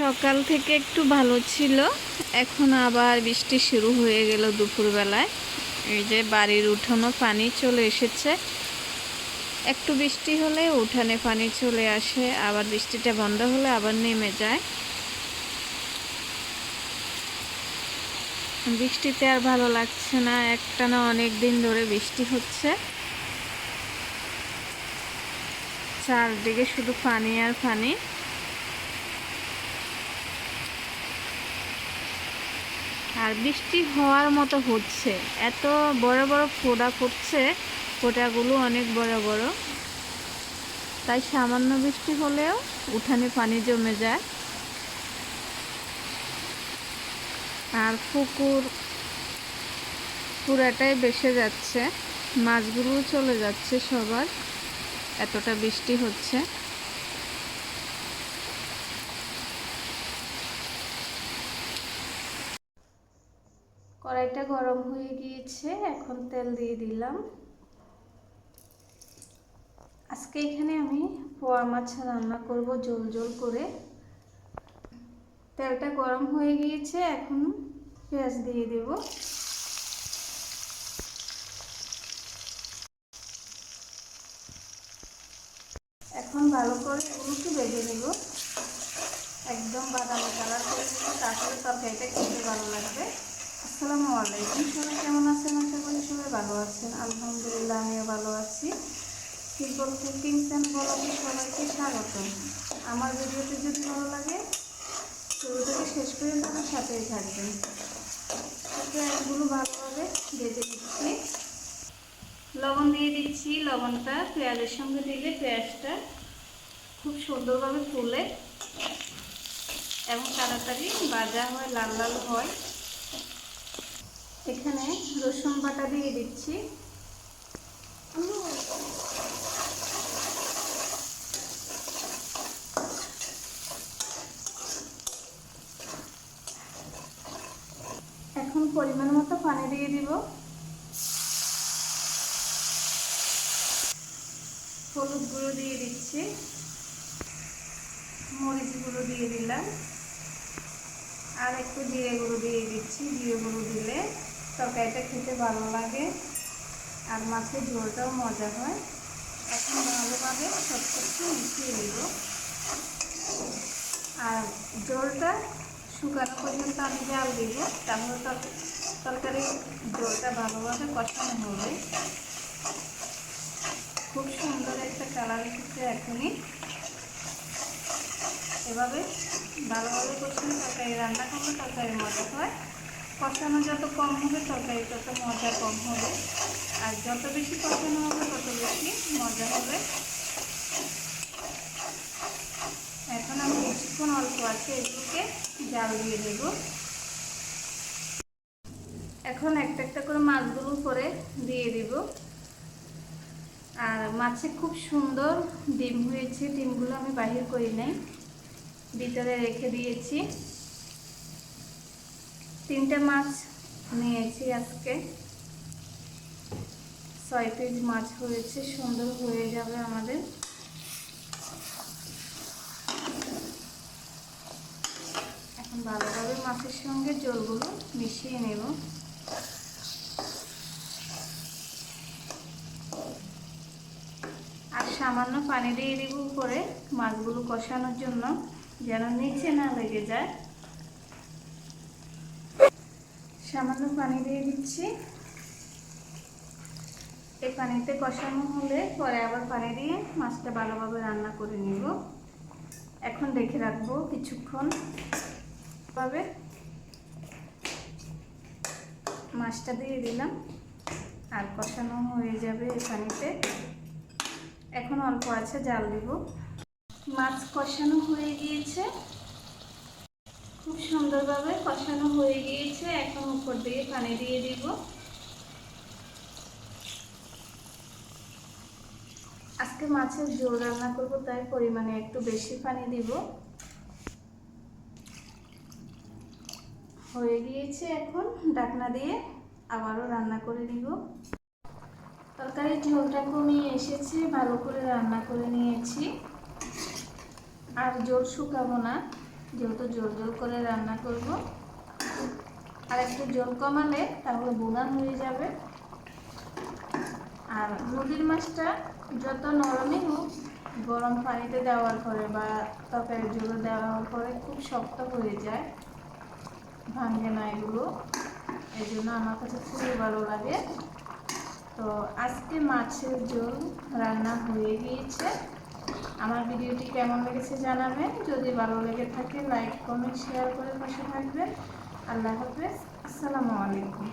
সকাল থেকে একটু ভালো ছিল। এখন আবার বৃষ্টি শুরু হয়ে গেল দুপুরবেলায়। এই যে বাড়ির উঠানো পানি চলে এসেছে। একটু বৃষ্টি হলে উঠানে পানি চলে আসে, আবার বৃষ্টিটা বন্ধ হলে আবার নেমে যায়। বৃষ্টিতে আর ভালো লাগছে না, একটানা অনেক দিন ধরে বৃষ্টি হচ্ছে। চারদিকে শুধু পানি আর পানি। বৃষ্টি হওয়ার মতো হচ্ছে। এত বড় বড় ফোঁটা ফুটছে, ফোঁটাগুলো অনেক বড় বড়। তাই সামান্য বৃষ্টি হলেও উঠানে পানি জমে যায়। আর পুকুর পুরাটাই বেসে যাচ্ছে। মাছগুলো চলে যাচ্ছে সবার। এতটা বৃষ্টি হচ্ছে। কড়াইটা গরম হয়ে গিয়েছে, এখন তেল দিয়ে দিলাম। আজকে এখানে আমি পোয়া মাছ রান্না করব জল জল করে। তেলটা গরম হয়ে গিয়েছে, এখন পেঁয়াজ দিয়ে দেব। এখন ভালো করে এগুলোকে বেজে নেব। একদম বাদামি কালার করে তারপরে তরকারিটা খেতে ভালো লাগবে। আসসালামু আলাইকুম। সবাই কেমন আছেন? আশা করি সবাই ভালো আছেন। আলহামদুলিল্লাহ, আমিও ভালো আছি। সিম্পল কুকিং চ্যানেল বলাতে সবাইকে স্বাগত আমার ভিডিওটি যদি ভালো লাগে, শুরু শেষ পর্যন্ত আমার সাথেই থাকবেন। পেঁয়াজগুলো ভালোভাবে ভেজে দিচ্ছি লবণ দিয়ে দিচ্ছি। লবণটা পেঁয়াজের সঙ্গে দিলে পেঁয়াজটা খুব সুন্দরভাবে ফুলে এবং তাড়াতাড়ি ভাজা হয়, লাল লাল হয়। এখানে রসুন বাটা দিয়ে দিচ্ছি। এখন পরিমাণ মতো পানি দিয়ে দিব। হলুদ গুঁড়ো দিয়ে দিচ্ছি। মরিচ গুঁড়ো দিয়ে দিলাম। আর একটু জিরে গুঁড়ো দিয়ে দিচ্ছি। জিরে গুঁড়ো দিলে তরকারিটা খেতে ভালো লাগে আর মাছের ঝোলটাও মজা হয়। এখন ভালোভাবে সব কিছু মিশিয়ে দিব আর ঝোলটা শুকানো পর্যন্ত আমি জাল দিব, তাহলে তরকারি ঝোলটা ভালোভাবে কষানো হবে। খুব সুন্দর একটা কালার এসেছে এখনই। এভাবে ভালোভাবে কষানো তরকারি রান্না করলে তরকারি মজা হয়। কষানো যত কম হবে তরকারি তত মজা কম হবে। আর যত বেশি কষানো হবে, তত বেশি মজা হবে। এখন আমি কিছুক্ষণ অল্প আছে এগুলোকে জাল দিয়ে দেব এখন একটা একটা করে মাছগুলো করে দিয়ে দিব। আর মাছে খুব সুন্দর ডিম হয়েছে। ডিমগুলো আমি বাহির করি নাই, ভিতরে রেখে দিয়েছি। তিনটে মাছ নিয়েছি আজকে। ছয় পিস মাছ হয়েছে, সুন্দর হয়ে যাবে আমাদের। এখন ভালোভাবে মাছের সঙ্গে জলগুলো মিশিয়ে নেব। আর সামান্য পানি দিয়ে দিব উপরে মাছগুলো কষানোর জন্য, যেন নিচে না লেগে যায়। সামান্য পানি দিয়ে দিচ্ছি। এই পানিতে কষানো হলে পরে আবার পানি দিয়ে মাছটা ভালোভাবে রান্না করে নিব। এখন দেখে রাখব কিছুক্ষণ। ভাবে মাছটা দিয়ে দিলাম। আর কষানো হয়ে যাবে এই পানিতে। এখন অল্প আছে, জাল দিব। মাছ কষানো হয়ে গিয়েছে। খুব সুন্দরভাবে কষানো হয়ে গিয়েছে। এখন উপর দিয়ে পানি দিয়ে দিব। আজকে মাছের ঝোল রান্না করব, তাই পরিমাণে একটু বেশি পানি দিব। হয়ে গিয়েছে এখন ডাকনা দিয়ে আবারও রান্না করে নিব। তরকারির ঝোলটা কমিয়ে এসেছে, ভালো করে রান্না করে নিয়েছি। আর জোর শুকাবো না। যেহেতু জোর জোর করে রান্না করব, আর একটু জল কমালে তাহলে বোনা হয়ে যাবে। আর নদীর মাছটা যত নরমই হোক, গরম পানিতে দেওয়ার পরে বা তরকারি জলে দেওয়ার পরে খুব শক্ত হয়ে যায়। ভাঙে না এগুলো। এই জন্য আমার কাছে খুবই ভালো লাগে। তো আজকে মাছের ঝোল রান্না হয়ে গিয়েছে। আমার ভিডিওটি কেমন লেগেছে জানাবেন। যদি ভালো লেগে থাকে, লাইক, কমেন্ট, শেয়ার করে পাশে থাকবেন। আল্লাহ হাফেজ। আসসালামু আলাইকুম।